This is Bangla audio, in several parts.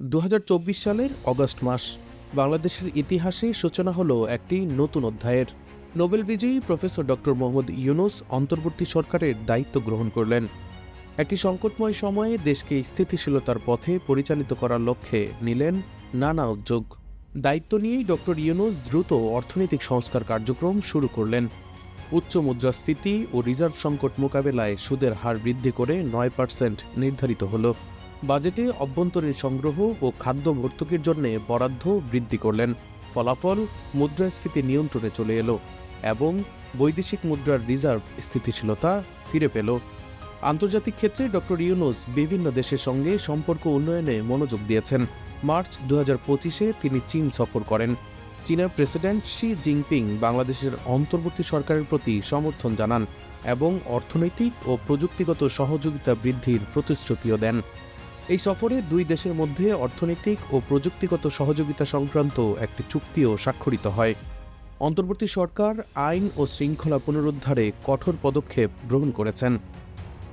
দু হাজার চব্বিশ সালের অগস্ট মাস, বাংলাদেশের ইতিহাসে সূচনা হলো একটি নতুন অধ্যায়ের। নোবেল বিজয়ী প্রফেসর ডক্টর মোহাম্মদ ইউনুস অন্তর্বর্তী সরকারের দায়িত্ব গ্রহণ করলেন। একটি সংকটময় সময়ে দেশকে স্থিতিশীলতার পথে পরিচালিত করার লক্ষ্যে নিলেন নানা উদ্যোগ। দায়িত্ব নিয়েই ডক্টর ইউনুস দ্রুত অর্থনৈতিক সংস্কার কার্যক্রম শুরু করলেন। উচ্চ মুদ্রাস্ফীতি ও রিজার্ভ সংকট মোকাবেলায় সুদের হার বৃদ্ধি করে নয় পার্সেন্ট নির্ধারিত হল। বাজেটে অভ্যন্তরীণ সংগ্রহ ও খাদ্য ভর্তুকির জন্য বরাদ্দ বৃদ্ধি করলেন। ফলাফল মুদ্রাস্ফীতি নিয়ন্ত্রণে চলে এলো এবং বৈদেশিক মুদ্রার রিজার্ভ স্থিতিশীলতা ফিরে পেল। আন্তর্জাতিক ক্ষেত্রে ডক্টর ইউনুস বিভিন্ন দেশের সঙ্গে সম্পর্ক উন্নয়নে মনোযোগ দিয়েছেন। মার্চ দু পঁচিশে তিনি চীন সফর করেন। চীনের প্রেসিডেন্ট শি জিনপিং বাংলাদেশের অন্তর্বর্তী সরকারের প্রতি সমর্থন জানান এবং অর্থনৈতিক ও প্রযুক্তিগত সহযোগিতা বৃদ্ধির প্রতিশ্রুতিও দেন। এই সফরে দুই দেশের মধ্যে অর্থনৈতিক ও প্রযুক্তিগত সহযোগিতা সংক্রান্ত একটি চুক্তিও স্বাক্ষরিত হয়। অন্তর্বর্তী সরকার আইন ও শৃঙ্খলা পুনরুদ্ধারে কঠোর পদক্ষেপ গ্রহণ করেছেন।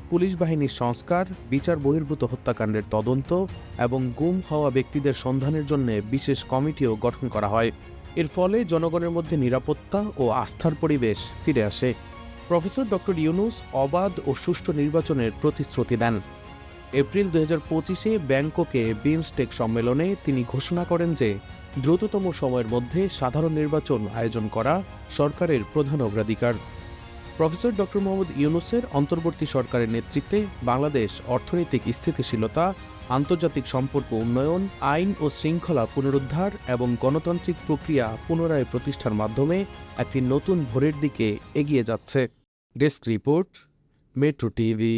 পুলিশ বাহিনীর সংস্কার, বিচার বহির্ভূত হত্যাকাণ্ডের তদন্ত এবং গুম হওয়া ব্যক্তিদের সন্ধানের জন্য বিশেষ কমিটিও গঠন করা হয়। এর ফলে জনগণের মধ্যে নিরাপত্তা ও আস্থার পরিবেশ ফিরে আসে। প্রফেসর ডক্টর ইউনুস অবাধ ও সুষ্ঠু নির্বাচনের প্রতিশ্রুতি দেন। এপ্রিল দু হাজার পঁচিশে ব্যাংককে বিমস্টেক সম্মেলনে তিনি ঘোষণা করেন যে, দ্রুততম সময়ের মধ্যে সাধারণ নির্বাচন আয়োজন করা সরকারের প্রধান অগ্রাধিকার। প্রফেসর ডক্টর মোহাম্মদ ইউনুসের অন্তর্বর্তী সরকারের নেতৃত্বে বাংলাদেশ অর্থনৈতিক স্থিতিশীলতা, আন্তর্জাতিক সম্পর্ক উন্নয়ন, আইন ও শৃঙ্খলা পুনরুদ্ধার এবং গণতান্ত্রিক প্রক্রিয়া পুনরায় প্রতিষ্ঠার মাধ্যমে একটি নতুন ভোরের দিকে এগিয়ে যাচ্ছে। Desk report, metro TV.